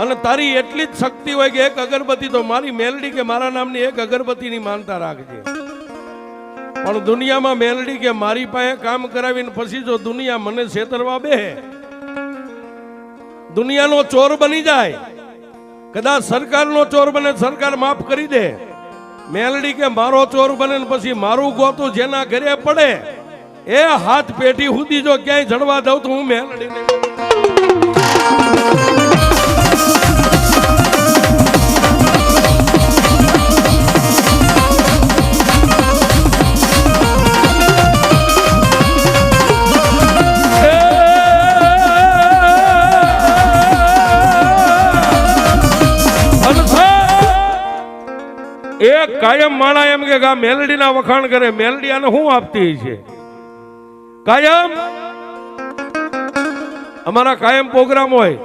અને તારી એટલી જ શક્તિ હોય કે એક અગરબત્તી તો મારી મેલડી કે મારા નામની એક અગરબત્તીની માનતા રાખજે. પણ દુનિયામાં મેલડી કે મારી પાસે કામ કરાવીને પછી જો દુનિયા મને છેતરવા બે દુનિયાનો ચોર બની જાય. કદાચ સરકારનો ચોર બને, સરકાર માફ કરી દે. મેલડી કે મારો ચોર બને પછી મારું ગોતું જેના ઘરે પડે, એ હાથ પેટી સુધી જો ક્યાંય જડવા દઉં તો હું મેલડી એ કાયમ માણા એમ કે આ મેલડીના વખાણ કરે મેલડી આને શું આપતી છે? કાયમ? અમારા કાયમ પ્રોગ્રામ હોય.